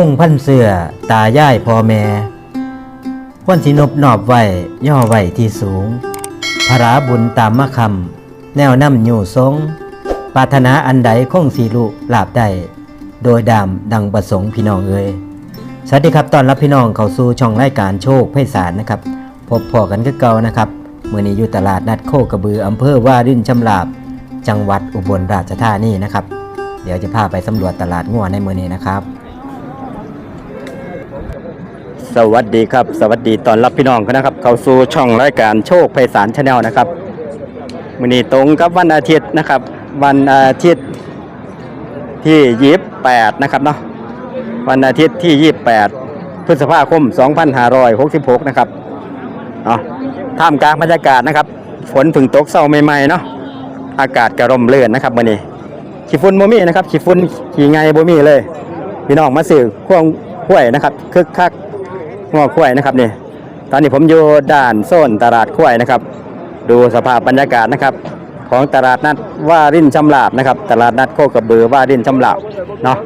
พงพันเสือตายายพ่อแม่ควรสินบนอบไว้ย่อไว้ที่สูง พระบุญตามมะคำแนวนำอยู่ทรงปรารถนาอันใดคงสีลุลาบได้โดยดามดังประสงค์พี่น้องเอ่ยสวัสดีครับตอนรับพี่น้องเข้าสู่ช่องรายการโชคไพศาลนะครับ พบพอกันคือเก่านะครับเมื่อนี้อยู่ตลาดนัดโคกระบืออำเภอว่ารินชำลาบ จังหวัดอุบลราชธานีนะครับ เดี๋ยวจะพาไปสำรวจตลาดงัวในเมือนี้นะครับ สวัสดีครับ สวัสดีตอนรับพี่น้องนะครับ เข้าสู่ช่องรายการโชคไพศาลชาแนลนะครับมือนี้ตรงกับวันอาทิตย์นะครับ วันอาทิตย์ที่ยีบแปดนะครับเนาะวันอาทิตย์ที่ยี่แปดพฤษภาคม 2566 นะครับเนาะท่ามกลางบรรยากาศนะครับ ฝนถึงตกเศร้าใหม่ๆเนาะอากาศกระร่มเลื่อนนะครับมื่อนี้ขี้ฝุ่นโมมี่นะครับขี้ฝุ่นขี้ไงโมมี่เลย พี่น้องมาสื่อข่วงข้วยนะครับคึกคัก ง้อข้วยนะครับนี่ตอนนี้ผมอยู่ด้านโซนตลาดข้วยนะครับ ดูสภาพบรรยากาศนะครับ ของตลาดนัดว่ารินชำลาบนะครับ ตลาดนัดโคกระบือว่ารินชำลาบเนาะ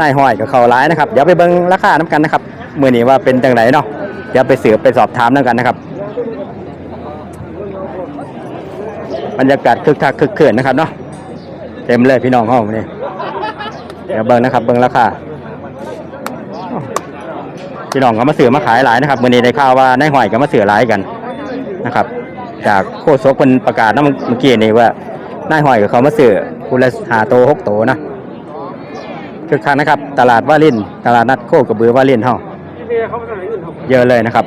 นายห้อยกับเขาร้ายนะครับเดี๋ยวไปเบิ่งราคาน้ำกันนะครับมื่อนี้ว่าเป็นจังไรเนาะเดี๋ยวไปสืบไปสอบถามน้ำกันนะครับบรรยากาศคึกคักคึกเขื่อนนะครับเนาะเต็มเลยพี่น้องห้องนี่เดี๋ยวเบิ่งนะครับเบิ่งราคา พี่น้องก็มาเสือมาขายหลายนะครับวันนี้ได้ข่าวว่านายหอยก็มาเสือหลายกันนะครับ จากโคโซกคนประกาศนะเมื่อกี้นี่ว่านายหอยกับเขามาเสือคุณละหาโตหกโตนะคือคักนะครับ ตลาดว่าลินตลาดนัดโคกระบือว่าลินเฮาเยอะเลยนะครับ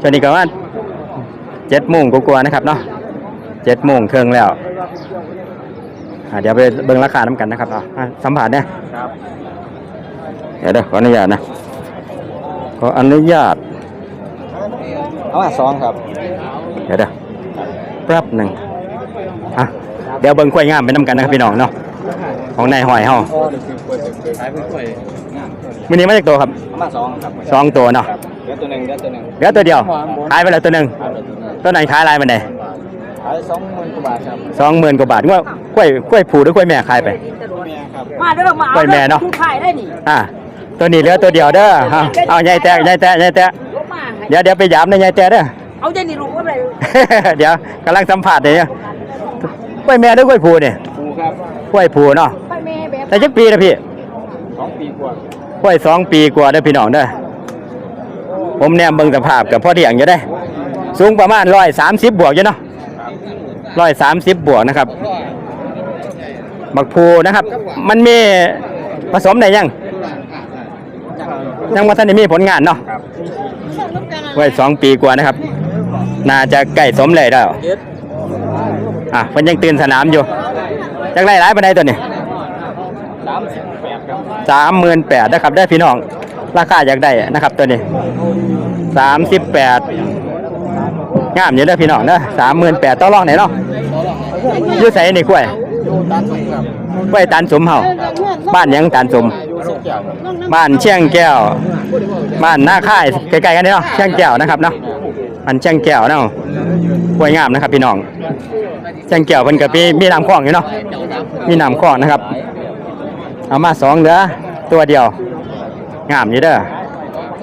ช่วงนี้ก็ว่าเจ็ดโมงกว่าๆนะครับเนาะเจ็ดโมงครึ่งแล้วอาเดี๋ยวไปเบิ่งราคาน้ำกันนะครับอะสัมผัสเนี่ยเดี๋ยวเดี๋ยวขออนุญาตนะ ออนุญาต เอามาสองครับ เดี๋ยวเดี๋ยวแป๊บหนึ่งอะเดี๋ยวเบิ่งกล้วยงามไปน้ำกันนะครับพี่น้องเนาะของนายหอยเฮาพ่อเด็กคือควรจะขายเป็นกล้วยงามมื้อนี้มาจากตัวครับเอามาสองครับสองตัวเนาะเหลือตัวหนึ่งเหลือตัวหนึ่งเหลือตัวเดียวขายไปแล้วตัวหนึ่งขายเหลือตัวหนึ่งตัวไหนขายอะไรมันไหนขายสองหมื่นกว่าบาทครับสองหมื่นกว่าบาทว่ากล้วยกล้วยผูหรือกล้วยแม่ขายไปแม่ครับมาเด้อมาเอาไว้แม่เนาะคุณขายได้นี่อะ ตัวนี้เหลือตัวเดียวเด้อเอาเอาใหญ่แตะใหญ่แตะใหญ่แตะลบมาให้เดี๋ยวเดี๋ยวไปหยามในใหญ่แตะเด้อ เอาเจนี่รู้ว่าอะไรเดี๋ยวกำลังสัมผัสเลยเนี่ยกล้วยแม่หรือกล้วยผูเนี่ยปูครับกล้วยผูเนาะไปแม่แบบแต่จักปีนะพี่สองปีกว่ากล้วยสองปีกว่าเด้อพี่น้องเด้อผมแนมเบิ่งสภาพกับพ่อเดียงอยู่ได้สูงประมาณร้อยสามสิบบวกอยู่เนาะร้อยสามสิบบวกนะครับบักพูนะครับ มันมีผสมได้ยัง ยังว่าท่านได้มีผลงานเนาะไว้สองปีกว่านะครับ น่าจะใกล้สมเลยแล้วเจ็ดอะมันยังตื่นสนามอยู่จักไรหลายปานใดตัวนี้สามสิบแปดครับสามหมื่นแปดนะครับได้พี่น้อง ราคาอยากได้นะครับตัวนี้สามสิบแปดงามอยู่เด้อพี่น้องเด้อสามหมื่นแปดต่อรองไหนเนาะอยืดใส่นี่กล้วยอยู่ตานสงครับกล้วยตานสมเฮาบ้านหยังตานสม บ้านเชียงแก้ว บ้านหน้าค่ายใกล้ๆกันเนาะเชียงแก้วนะครับเนาะอันเชียงแก้วเนาะกล้วยงามนะครับ พี่น้องเชียงแก้วเพิ่นก็มีมีน้ำคลองอยู่เนาะมีน้ำคลองนะครับ เอามาสองเหลือตัวเดียว งามอยู่เด้อ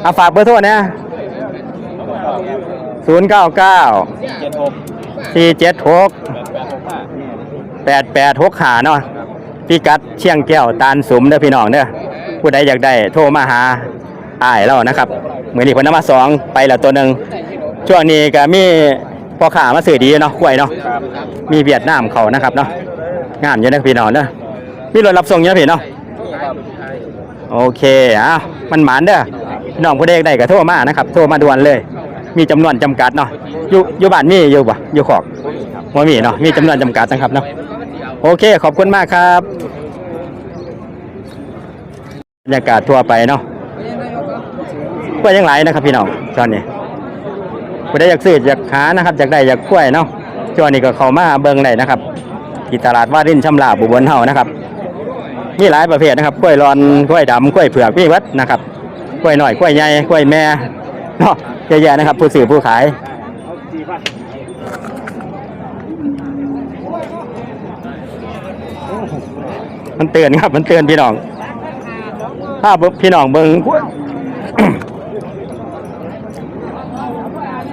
เอาฝากเบอร์โทรนะศูนย์เก้าเก้าสี่เจ็ดหกแปดแปดหกขาเนาะพี่กัดเชียงแก้วตาลสมเด้อพี่น้องเด้อ ผู้ใดอยากได้โทรมาหาอ้ายเรานะครับเหมือนนี้เพิ่นนำมาสองไปล้วตัวหนึ่งช่วงนี้ก็มีพ่อขามาซื้อดีเนาะกล้วยเนาะมีเวียดนามเขานะครับเนาะงามอยู่นะพี่น้องเด้อมีรถรับส่งเยอะพี่เนาะโอเคอ้ามันหมานเด้อพี่น้องผู้ใดอยากได้ก็โทรมานะครับ โทรมาด่วนเลย มีจำนวนจำกัดเนาะอยู่อยู่บ้านมีอยู่ปะอยู่ขอกว่ามีเนาะมีจำนวนจำกัดนะครับเนาะโอเค ขอบคุณมากครับ รรยากาศทั่วไปเนาะกล้วยยังหลายนะครับพี่น้องตอนนี้ผู้ใดอยากซื้ออยากหานะครับอยากได้อยากกล้วยเนาะช่วงนี้ก็เข้ามาเบิ่งได้นะครับที่ตลาดว่ารินชำลาบบุบลเฮานะครับมีหลายประเภทนะครับกล้วยรอนกล้วยดำกล้วยเผือกมีวัดนะครับกล้วยหน่อยกล้วยใหญ่กล้วยแม่เนาะเยอะแยะนะครับ ผู้ซื้อผู้ขายมันเตือนครับ มันเตือนพี่น้อง ถ้าเบิ่งพี่น้องเบิ่ง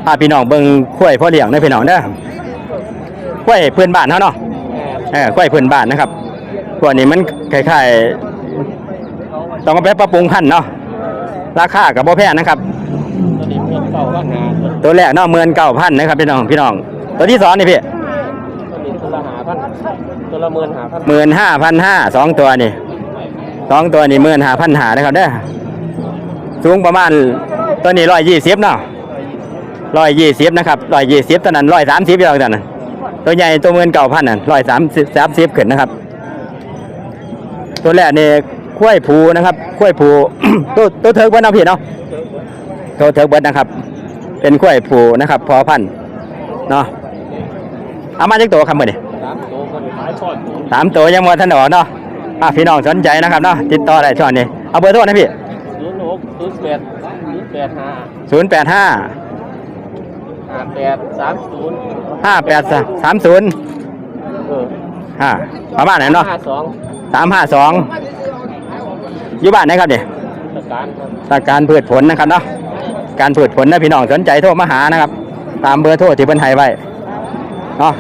ถ้าพี่น้องเบิ่งข้วยพ่อเลี้ยงเด้อพี่น้องเด้อข้วยเพื่อนบ้านเฮาเนาะเออข้วยเพื่อนบ้านนะครับพวกนี้มันคล้ายๆต้องเอาไปปรับปรุงพันธุ์เนาะราคาก็บ่แพงนะครับ ตัวนี้เงินเก่าก็หาตัวแรกเนาะ19,000นะครับพี่น้องพี่น้อง ตัวที่สองนี่พี่ตัวนี้ตัวละหาพันตัวละหมื่นหาพันหมื่นห้าพันห้าสองตัวนี่ สองตัวนี่หมื่นห้าพันหานะครับเด้อสูงประมาณตัวนี้ร้อยยี่สิบเนาะร้อยยี่สิบนะครับร้อยยี่สิบตัวนั้นร้อยสามสิบอย่างตัวนั้นตัวใหญ่ตัวหมื่นเก้าพันน่ะร้อยสามสิบสามสิบขึ้นนะครับ ตัวแรกนี่ข้วยผูนะครับข้วยผูตัวตัวเทิร์กเบิ้ลเอาผิดเนาะตัวเทิร์กเบิ้ลนะครับ เป็นข้วยผูนะครับ พอพันธุ์เนาะเอามาจากตัวคำเมื่อนี่สามตัวคนขายทอดสามตัวยังมทันออกเนาะ อะพี่น้องสนใจนะครับเนาะติดต่อได้ช่วงนี้เอาเบอร์โทรนะพี่ศูนย์หกศูนย์แปดศูนย์แปดห้าศูนย์แปดห้าห้าแปดสามศูนย์ห้าแปดสามศูนย์เออห้าประมาณไหนนเนาะห้าสองสามห้าสองอยู่บ้านไหนครับเนี่ยประการครับถ้าการพืชผลนะครับเนาะการพืชผลนะพี่น้องสนใจโทรมาหานะครับ ตามเบอร์โทรที่เพิ่นให้ไว้เนาะ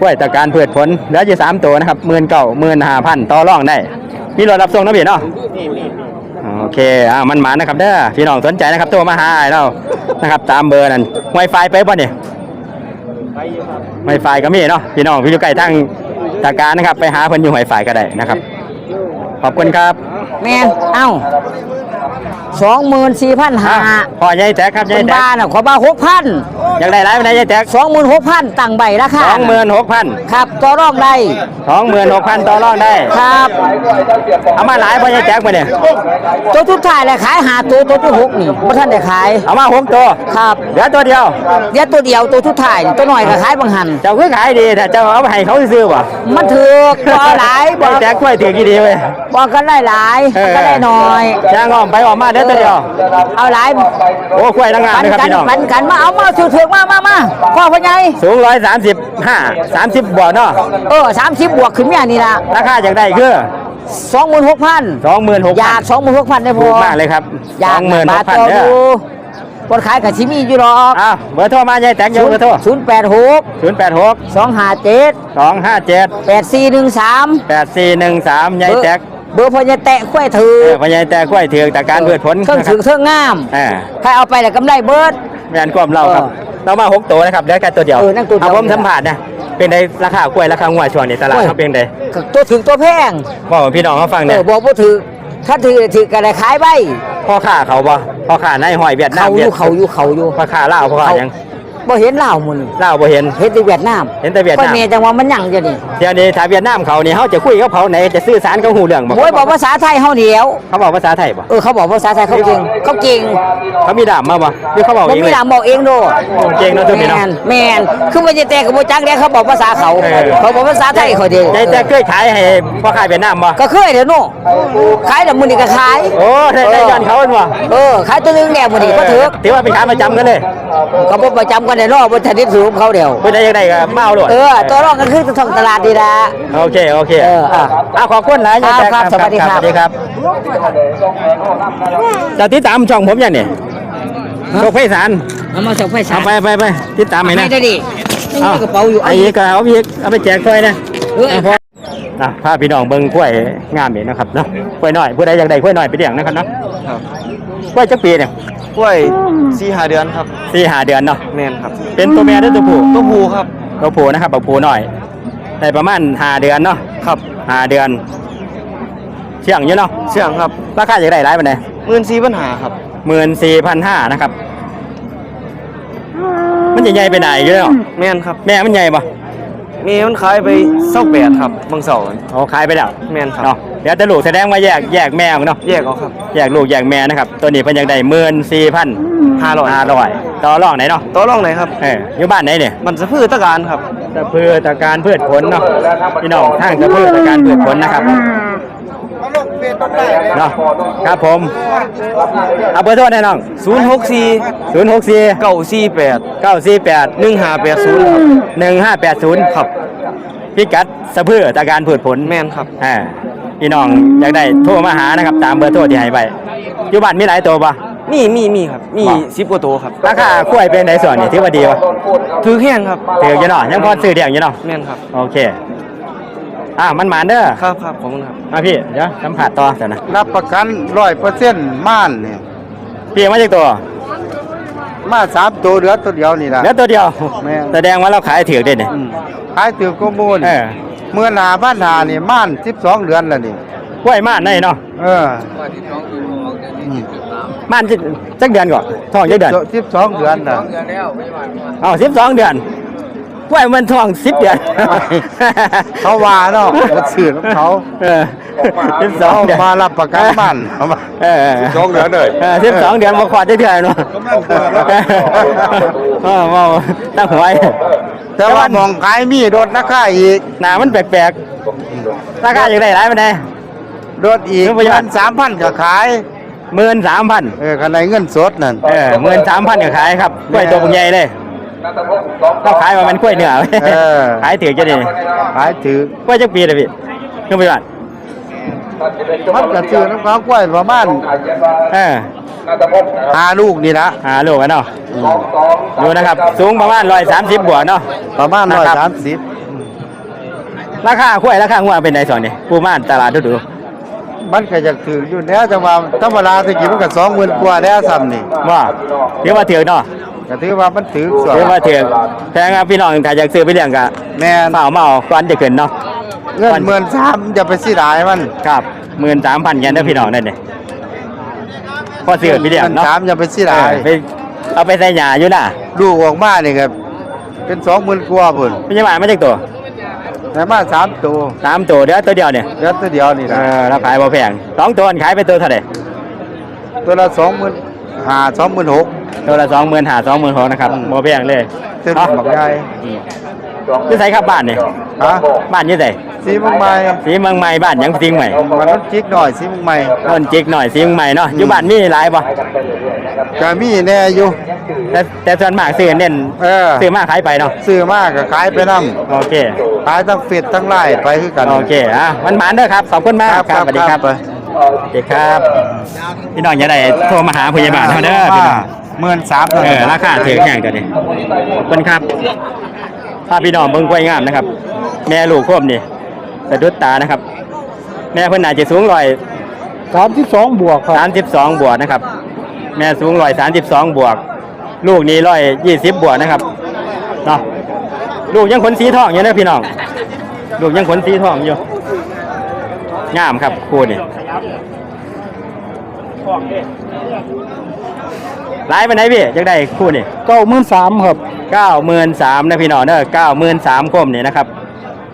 กล้วยตะการเพืชผลเหลืออยู่สามตัวนะครับหมื่นเก้าหมื่นห้าพันต่อรองได้มีรถรับส่งนะพี่เนาะโอเคอ่ามันหมานะครับเด้อพี่น้องสนใจนะครับโทรมาหาไอ้เรานะครับ ตามเบอร์นั่นไวไฟไปป่ะเนี่ยไปอยไวไฟก็มีเนาะพี่น้องพี่อยู่ใกล้ทางตาการนะครับ ไปหาเพิ่นอยู่ไวไฟก็ได้นะครับ ขอบคุณครับ แม่เอ้า สองหมื่นสี่พันห้าอะพ่อใหญ่แจ๊กครับใหญ่เป็นแจ๊กบ้านอะขอบ้าหกพันอยากได้หลายไปไหนใหญ่แจ๊กสองหมื่นหกพันตั้งใบราคาสองหมื่นหกพันครับต่อรองได้สองหมื่นหกพันต่อรองได้ครับเอามาหลายพ่อใหญ่แจ๊กมาเนี่ยตัวทุกท้ายเลยขายหาตัวตัวที่หกนี่บ่ท่านได้ขายเอามาหกตัวครับเหลือตัวเดียวเดี๋ยวตัวเดียวตัวทุกท้ายนี่ตัวหน่อยก็ขายบางหันเจ้าคือขายดีแต่เจ้าเอาไปให้เขาซื้อป่ะมันถือกบ่หลายบ่ใหญ่แจ๊กช่วยถือกี่ดีเว้ยบ่กันได้หลายเออก็ได้น้อยย่างอ้อมไปอ้อมมาเด้อตัวเดียว เอาหลายโอ้กล้วยทั้งงานปันเลยครับกันพี่น้องปันกันมาเอามาถือกๆมามามาพ่อพ่อใหญ่สูงร้อยสามสิบห้าสามสิบบวกเนาะเออ30บวกขึ้นมานี่ล่ะราคาจากได้คือ26,000สองหมื่นหกอยาก26,000ได้พถูอกมากเลยครับอสยาอกงหมื่นหบากทพันต่อเด้อดูคนขายกับชิมีอยู่หรอกอ้าวเบอร์โทรมาใหญ่แตกเยอะเบอร์โทรศูนย์แปดหกศูนย์แปดหกสองห้าเจ็ดสองห้าเจ็ดแปดสี่หนึ่งสามแปดสี่หนึ่งสามใหญ่แตก เบอร์พอจะแตะกล้วยถือเออพญายแตกกล้วยถือกแต่การพืชผลเครื่องนะคถืรับอเครื่องงามอ่าใครเอาไปแล้วกำไรเบิร์ดแม่นความเราครับเออเรามาหกตัวนะครับเหลือแค่ตัวเดียวเออนั่นตัวเดียวเอาผมสัมผัสนะเป็นในราคากล้วยราคางวดช่วงนี้ตลาดกล้วยเขาเป็นไงตัวถึงตัวแพงบอกพี่น้องเขาฟังเอเนี่ยอบอกว่าถือถ้าถือถือกันได้ขายใบพ่อค้าเขาบ่พ่อค้าในหอยเวียดนาเขามอวียู่ดเขาอยู่เขาอยู่พ่อค้าลาวพ่อค้าหยัง บ่เห็นลาวหมันลาวบ่เห็นเห็นแต่เวียดนามเห็นแต่เวียดก็นามเมจังว่ามันหยังจะนี่เดี๋ยวนี้ถ้าเวียดนามเขานี่เขาจะคุยกับเขาไหนจะสื่อสารกับหูเรื่องบ่โอ้ยบอกภาษาไทยเฮาเดียว เขาบอกภาษาไทยบ่เออเขาบอกภาษาไทยเขาเก่งเขาเก่งเขามีดามมาบ่หรือเขาบอกบ่เองมีเลยหลามบอกเองโดดเก่งเนาะตัวนี้แมเนาะนแมนคือมันจะแต่กับโมจักเนี่ยเขาบอกภาษาเขาเออเขาบอกภาษาไทยเขาดีใจแต่เคยขายให้พ่อขายเวียดนามบ่ก็เคยเดี๋ยวนู้ขายแต่มือนี่ก็ขายโอ้ได้ได้ย้อนเขาบ่เออขายตัวนึงแน่มือนี่ก็ถือถือว่าเป็นขาประจำกันเลยเขาบอกประจำกันในรอบบนชนิดสูงเขาเดียวเพิ่นได้ยังไงก็มาเอาโลดเออตัวรองกันคือท้องตลาดดีละโอเคโอเคเอออะอะขอบคุณหลายครับยายแจ๊ครับสวัสดีครับสวัสดีครับจะติดตามช่องผมยังนี่โชคไพศาลเอามาส่งไฟสาเอายไปไปไปติดตามให้นะได้ดินี่มีกระเป๋าอยู่ไอ้อีกก็เอาอีกเอาไปแจกถ้วยนะเออพอนะพาพี่น้องเบิ่งกล้วยงามนี่นะครับเนาะกล้วยน้อยผู้ใดอยากได้กล้วยน้อยไปเลี้ยงนะครับเนาะครับกล้วยจักปีเนี่ย กล้วยสี่หาเดือนครับสี่ห้าเดือนเนาะแมนครับ เป็นตัวแม่หรือตัวผู้ตัวผู้ครับตัวผู้นะครับตัวผู้น้อยได้ประมาณห้าเดือนเนาะครับห้าเดือน เชี่ยงอยู่เนาะเสียงครับราคาอยากได้หลายปานใดหมื่นสี่ปัญหาครับหมื่นสี่พันห้านะครับ มันจะใหญ่ไปไหนอยู่เนาะแมนครับ แม่มันใหญ่ปะมีมันขายไปเศร้าแปดครับบางเสาร์อ๋อขายไปแล้วแมนครับเนาะ เดี๋ยวแต่ลูกแสดงว่าแยกแยกแม่มันเนาะแยกเอาครับแยกลูกแยกแม่นะครับตัวนี้เพิ่นอยากได้หมื่นสี่พันห้าร้อยห้าร้อยต่อรองไหนเนาะตัวรองไหนครับ เอออยู่บ้านไหนเนี่ยมันสะพือตะการครับตะพือตะการพืชผลเนาะพี่น้องทางตะพือตะการพืชผลนะครับเนาะครับผมเอาเบอร์โทรได้น้องศูนย์หกสี่ศูนย์หกสี่เก้าสี่แปดเก้าสี่แปดหนึ่งห้าแปดศูนย์ครับหนึ่งห้าแปดศูนย์ครับพิกัดสะพือตะการพืชผลแมนครับอ่า พี่น้องอยากได้โทรมาหานะครับตามเบอร์โทรที่ให้ไปอยู่บ้านมีหลายตัวปะ มีมีมีครับ มีบ่สิบกว่าตัวครับราคากล้วยเป็นในส่วนนี่ถือว่าดีปะถือแห้งครับถืออยู่เนาะยังพอซื้อเดียงอยู่เนาะแม่นครับ โอเคอ่ามันหมานเด้อครับครับขอบคุณครับ มาพี่เดี๋ยวสัมผัสต่อเดี๋ยวนะรับประกันร้อยเปอร์เซ็นต์ม่านเนี่ยพี่เอามาจากตัวมาสามตัวเหลือตัวเดียวนี่ละเหลือตัวเดียวแม่นแสดงว่าเราขายถือได้เนี่ยอืมขายตือข้อมูลเออ เมื่อหนาบ้านนานี่ม่านสิบสองเดือนแล้วนี่ กล้วยม่านได้เนาะเออม่านจักจักเดือนก่อนท้องจักเดือนสิบสองเดือนน่ะเอาสิบสองเดือนกล้วยมันท้องสิบเดือนเขาว่าเนาะเขาสื่อของเขาเออสิบสองเขาเดือนมารับประกันม่านเอามาเออสองเดือนเลยสิบสองเดือนมาขวาดได้เท่าไหร่เนาะเออมาตั้งหัวไว้ แต่ว่าหมองขายมีรถราคาอีกหนามันแปลกๆราคาอย่างไรหลายปานใดรถอีกเงินประหยัดสามพันก็ขายหมื่นสามพันเออคันไหนเงินสดนั่นเออหมื่นสามพันก็ขายครับกล้วยตัวใหญ่เลยต้องขายว่ามันกล้วยเนื้อเออขายถือจะดีขายถือกล้วยจักปีเลยพี่ขึ้นไปบ้านมันก็ซื้อน้ำเขากล้วยประมาณเออ ห้าลูกนี่ละหาลูกกันเนาะดูนะครับ สูงประมาณร้อยสามสิบบวกเนาะ ประมาณนะร้อยครับสามสิบราคากล้วยราคาหัวเป็นไงสอนนี่ปูม่านตลาดดูดูมันก็จะถืออยู่แล้วจังว่าธรรมดาตะกี้มันก็สองหมื่นกว่าแล้วซ้ำนี่ว่าถือว่าถือเนาะก็ถือว่ามันถือส่วนถือว่าถือแต่งั้นพี่น้องถ้าอยากซื้อไปเลี้ยงก็แม่นเปล่าเมาก่อนจะขึ้นเนาะเงินหมื่นสามจะไปสิดายมันครับหมื่นสามพันยันเด้อพี่น้องนั่นนี่ พอซื้อไปเลี้ยงหมื่นเนาะสามจะไปสิดายเออไปเอาไปใส่หยาอยู่น่ะลูกออกมานี่ครับเป็นสองหมื่นกว่าพุ่นไม่ใช่หมาไม่ใช่ตัวแต่มาสามตัวสามตัวเดี๋ยวตัวเดียวเนี่ยเหลือตัวเดียวนี่เอนะอเราขายบ่แพงสองตัวนี่ขายไปตัวเท่าไหร่ตัวละสองหมื่นห้าสองหมื่นหกตัวละสองหมื่นหาสองหมื่นหกนะครับบ่แพงเลยเส้นเนาะหมักใหญ่ยี่ใส่ครับบ้านนี่ฮะ บ้านยี่ใส่ สีเมึงใหม่สีเมืองใหม่บ้านหยังสีเมืองใหม่มันต้องจิกหน่อยสีเมึงใหม่ต้นจิกหน่อยสีเมืองใหม่เนาะอยู่บ้านมีหลายป่ะก็มีแน่อยู่แต่แต่ส่วนมากซื้อเน้นเออซื้อมากขายไปเนาะซื้อมากก็ขายไปนํโอเคขายทั้งเฟดทั้งไล่ไปคือกันโอเคอะมันหมานเด้อครับขอบคุณมากครับสวัสดีครับไปสวัสดีครับพี่น้องอย่าได้โทรมาหาพยาบาลเท่าเด้อพี่น้องหมื่นสามเออราคาถือแข่งกันดิขอบคุณครับพาพี่น้องเบิ่งกล้วยงามนะครับ แม่ลูกโคมนี่ สะดุดตานะครับ แม่เพิ่นน่าจะสูงร้อยสามสิบสองบวกครับสามสิบสองบวกนะครับ แม่สูงร้อยสามสิบสองบวก ลูกนี้ร้อยยี่สิบบวกนะครับเนาะลูกยังขนสีทองอยู่นะพี่น้อง ลูกยังขนสีทองอยู่งามครับคู่นี่หลายไปไหนพี่จักได้คู่นี่เก้าหมื่นสามครับเก้าหมื่นสามนะพี่น้องเนอะเก้าหมื่นสามคมนี่นะครับ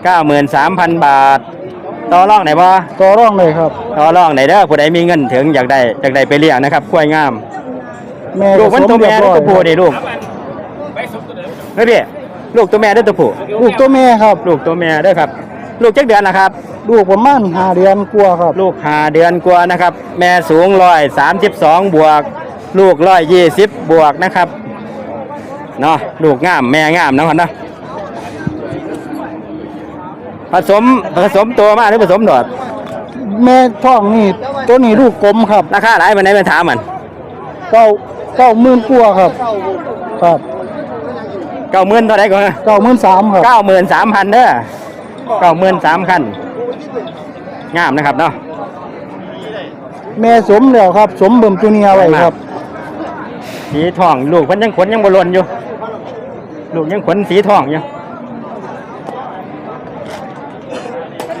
เก้าหมื่นสามพันบาท ต่อรองไหนบ่ต่อร่องเลยครับ ต่อรองไหนเด้อผู้ใดมีเงินถึงอยากได้อยากได้ไปเลี้ยงนะครับกล้วยงาม แม่ลูกมันตัวแม่ผหรือสตัวผู้นี่ลูกเฮ้ยพี่ลูกตัวแม่หรือตัวผู้ลูกตัวแม่ครับ ลูกตัวแม่เด้อครับ ลูกจักเดือนนะครับ ลูกประมาณห้าเดือนกลัวาครับ ลูกหาเดือนกว่านะครับ แม่สูงร้อยสามสิบสองบวก ลูกร้อยยี่สิบบวกนะครับเนาะลูกงามแม่งามเนาะครับเนาะ ผสมผสมตัวมาหรือผสมดอด แม่ท้องนี่ตัวนี้ลูกกลมครับราคาหลายมันไหนมันถามมันเก้าเก้าหมื่นกว่าครับ ครับเก้าหมื่นเท่าไหร่ก่อนเก้าหมื่นสามครับเก้าหมื่นสามพันเด้อเก้าหมื่นสามพันงามนะครับเนาะแม่สมแล้วครับ สมเบิ่มตัวเนียไว้ครับสีทองลูกเพิ่นยังขนยังบหลนอยู่ ลูกยังขนสีทองอยู่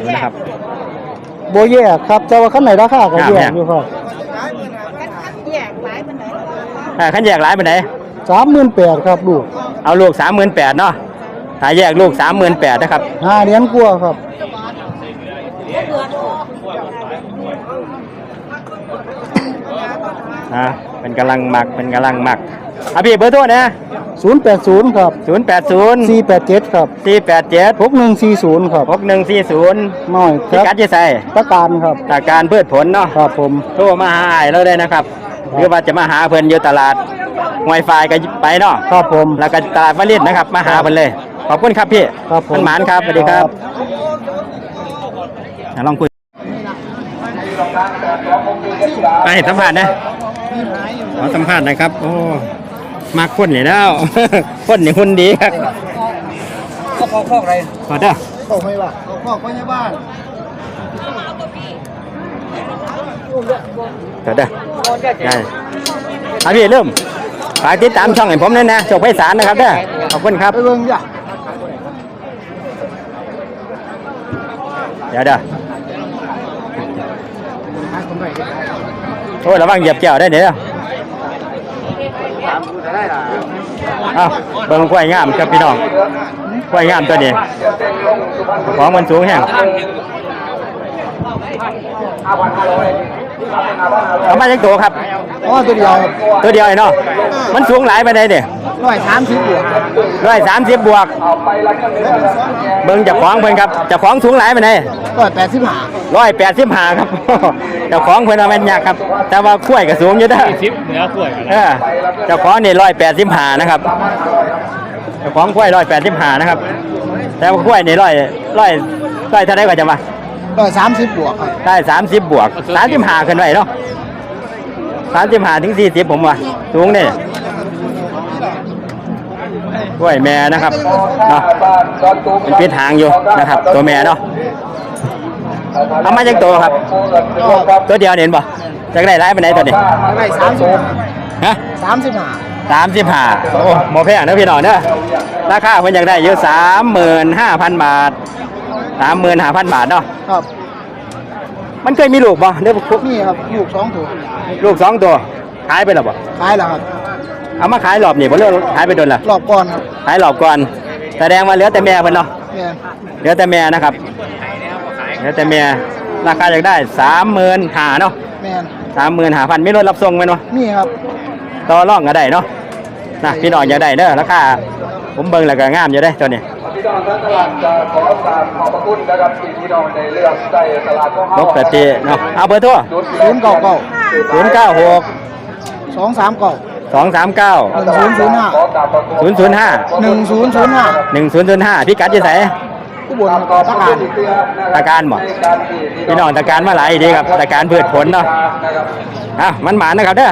ดูนะครับ โบแยกครับแต่ว่าขั้นไหนราคาก็ครับแยแยกกอยู่ครับแยกหลายปานใดอ่าขันแยกหลายไปไหนใดสามหมื่นแปดครับลูก เอาลูกสามหมื่นแปดเนาะถ้าแยกลูกสามหมื่นแปดนะครับห้าเดือนกลัวาครับอ่าเป็นกำลังหมักเป็นกำลังหมักอะพี่เบอร์โทรนะ ศูนย์แปดศูนย์ครับศูนย์แปดศูนย์สี่แปดเจ็ดครับสี่แปดเจ็ดหกหนึ่งสี่ศูนย์ครับหกหนึ่งสี่ศูนย์น้อยคที่รับกัดจะใส่ตะการครับจากการพืชผลเนาะครับผมโทรมาหาอ้ายเราได้นะครับหรือว่าจะมาหาเพิ่นอยู่ตลาดไวไฟก็ไปเนาะครับผมแล้วก็ตลาดวลิตนะครับ มาหาเพิ่นเลย ขอบคุณครับพี่ครับผมมันหมานครับสวัสดีครับอะลองคุยไปสัมภาษณ์นะขอสัมภาษณ์หนะครับ โอ้ มาคนนี่แล้ว คนนี่หุ่นดีครับก็พอคอกอะไรขอเด้อตกไม่ว่าคอกไว้ในบ้านขอเด้อได้อาพี่เริ่มฝากติดตามช่องให้ผมด้วยนะโชคไพศาลนะครับเด้อขอบคุณครับไปเบิ่งจ้ะเดี๋ยวเด้อโอ้ยระวังเหยียบแก้วได้เด้อเอ้าเบิ่งกล้วยงามครับพี่น้องกล้วยงามตัวนี้ ของมันสูงแห้ง เอามาจากตัวครับ อ๋อตัวเดียวตัวเดียวไอ้เนาะมันสูงหลายไปไหนเด้ร้อยสามสิบอยู่ร้อยสามสิบบวก เบิ่งเจากของเพิ่นครับเจากของสูงหลายไปไหนร้อยแปดสิบห้าร้อยแปดสิบห้าครับเจ้าของเพิ่นเอาแม่นยากครับ แต่ว่าคุ้วยก็สูงอยู่เด้อสิบเหนือกล้วยเออเจ้าของนี่ร้อยแปดสิบห้านะครับเจ้าของคุ้วยร้อยแปดสิบห้านะครับ แต่ว่าคุ้วยนี่ร้อยร้อยร้อยเท่าไรก็จะมา ร้อยสามสิบบวกครับได้สามสิบบวกสามสิบห้าขึ้นไปเนาะสามสิบห้าถึงสี่สิบผมว่าสูงนี่กล้วยแม่นะครับเนาะเป็นพิษหางอยู่นะครับ ตัวแม่เนาะเอามาจากตัวครับ ตัวเดียวเห็นป่ะจากได้ร้ายไปไหนตัวนี้ได้สามสิบห้าฮะสามสิบห้าสามสิบห้าโอ้โมแพงนะพี่น้องเนอะราคาเพิ่นอยากได้อยู่สามหมื่นห้าพันบาท สามหมื่นห้าพันบาทเนาะครับ มันเคยมีลูกป่ะเด้อนี่ครับลูกสองตัวลูกสองตัวขายไปแล้วบ่ขายแล้วครับเอามาขายรอบนี่บ่เรื่องขายไปโดนละรอบก่อนครับขายรอบก่อนแสดงว่าเหลือแต่แม่เพิ่นเนาะแม่นเหลือแต่แม่นะครับเหลือแต่แม่ราคาอยากได้สามหมื่นห้าเนาะแม่นสามหมื่นห้าพันไม่ลดรับส่งไหมเนาะนี่ครับต่อรองก็ได้เนาะนะพี่น้องอยากได้เด้อราคาผมเบิ่งแล้วก็งามอยู่ได้อตัวนี้ พี่น้องทั้งตลาดจะขอกราบขอบพระคุณนะครับที่พี่น้องได้เลือกใส่ตลาดของปเรากติเนาะเอาเบอร์โทรศูนย์เก้าเก้าศูนย์เก้าหกสองสามเก้าสองสามเก้าหนึ่งศูนย์ศูนย์ห้าขอกราบขอบคุณศูนย์ศูนย์ห้าหนึ่งศูนย์ศูนย์ห้าหนึ่งศูนย์ศูนย์ห้าพี่กัดจะใส่ ผู้บนตะการตะการบ่พี่น้องตะการมาหลายดีครับตะการพืชผลเนาะอะมันหมานนะครับเด้อ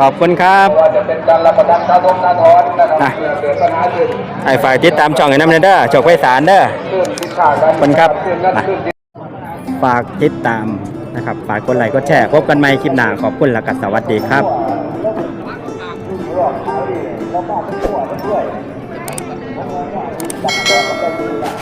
ขอบคุณครับว่าจะเป็นการรับประทานชาทงชาทอนนะครับอะเพื่อเกิดปัญหาขึ้นให้ฝ่ายติดตามช่องให้น้ำเนยเด้อโชคไพศาลเด้อขึ้นทิศทางการขอบคุณครับขึ้นนั่นมาขึ้นฝากติดตามนะครับฝากกดไลค์กดแชร์พบกันใหม่คลิปหน้าขอบคุณและก็สวัสดีครับท